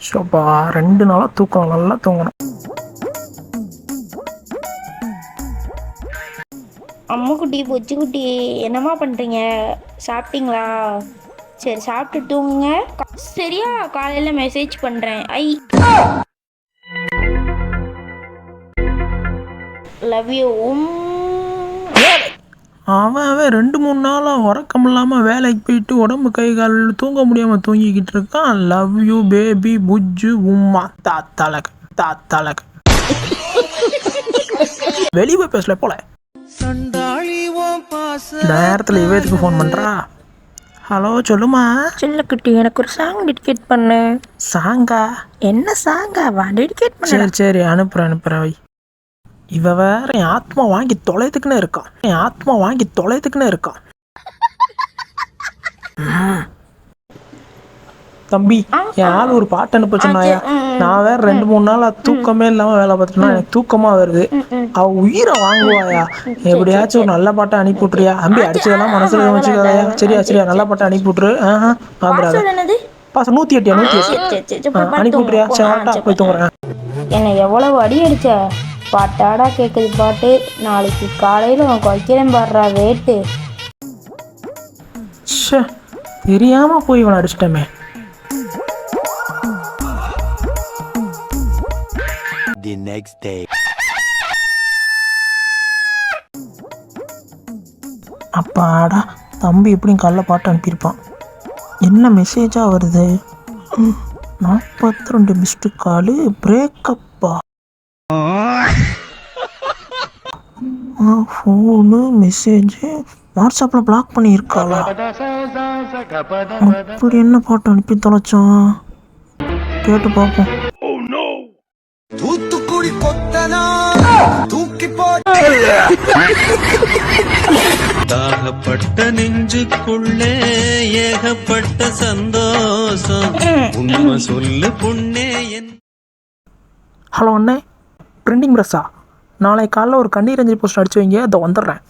ஷோப்பா ரெண்டு நாளாக தூக்கம் நல்லா தூங்கணும். அம்முக்குட்டி பொச்சுக்குட்டி என்னம்மா பண்ணுறீங்க சாப்பிட்டீங்களா? சரி சாப்பிட்டு தூங்குங்க. சரியா காலையில் மெசேஜ் பண்ணுறேன் ஐ. லவ் யூ அவன் அவன் ரெண்டு மூணு நாளாக உறக்கம் இல்லாமல் வேலைக்கு போயிட்டு உடம்பு கை கால் தூங்க முடியாமல் தூங்கிக்கிட்டு இருக்கான். லவ் யூ பேபி புஜ்ஜு உம்மா. தாத்தலக் தாத்தலக் வெளியே போய் பேசல போல. நேரத்தில் இவத்துக்கு ஃபோன் பண்ணுறா ஹலோ சொல்லுமா? செல்லக்குட்டி எனக்கு ஒரு சாங் டெடிகேட் பண்ணு. சாங்கா என்ன சாங்காவா டெடிகேட் சரி சரி அனுப்புகிறேன் அனுப்புகிறேன் வை. இவ வேற என் ஆத்மா வாங்கி தொலைத்துக்குன்னு இருக்கான் என் ஆத்மா வாங்கி தொலைத்துக்குன்னு இருக்கான். தம்பி என் ஆள் ஒரு பாட்டு அனுப்ப சொன்னாயா நான் வேற ரெண்டு மூணு நாளா தூக்கமே இல்லாம வேலை பார்த்துட்டேன்னா எனக்கு தூக்கமா வருது. அவ உயிரை வாங்குவாயா? எப்படியாச்சும் ஒரு நல்ல பாட்டை அனுப்பி விட்டுறியா? அம்பி அடிச்சதெல்லாம் மனசுல வச்சுக்காதயா சரியா சரியா நல்ல பாட்டை அனுப்பி விட்டுரு. ஆஹா என்னது? பாசம் நூத்தி எட்டியா நூத்தி எட்டு? அனுப்பி விட்டுறியா? சரி, போய் தூங்குறேன். என்னை எவ்வளவு அடி அடிச்ச? பாட்டாடா கேட்குது பாட்டு. நாளைக்கு காலையில் உனக்கு வைக்கிறேன் பாடுறா வேட்டு. ச்சே தெரியாம போய் இவனை அடிச்சிட்டமே. The next day. அப்பாடா தம்பி எப்படியும் கல்ல பாட்டு அனுப்பியிருப்பான். என்ன மெசேஜாக வருது? நாற்பத்தி ரெண்டு மிஸ்டு காலு பிரேக்கப்பா ஃபோனு மெசேஜு வாட்ஸ்அப்பில் பிளாக் பண்ணியிருக்காளா? அப்படி என்ன பாட்டு அனுப்பி தொலைச்சான்? கேட்டு பார்ப்போம். தூத்துக்குடி கொத்தனா தூக்கி தாகப்பட்ட நெஞ்சுக்குள்ளே ஏகப்பட்ட சந்தோஷம். உண்மை சொல்லு பொண்ணே என் ஹலோ அண்ணே. பிரிண்டிங் ப்ரெஸ்ஸா நாளைக்கு காலைல ஒரு கண்ணீர் அஞ்சலி போஸ்ட் அடிச்சு வைங்க அதை வந்துடுறேன்.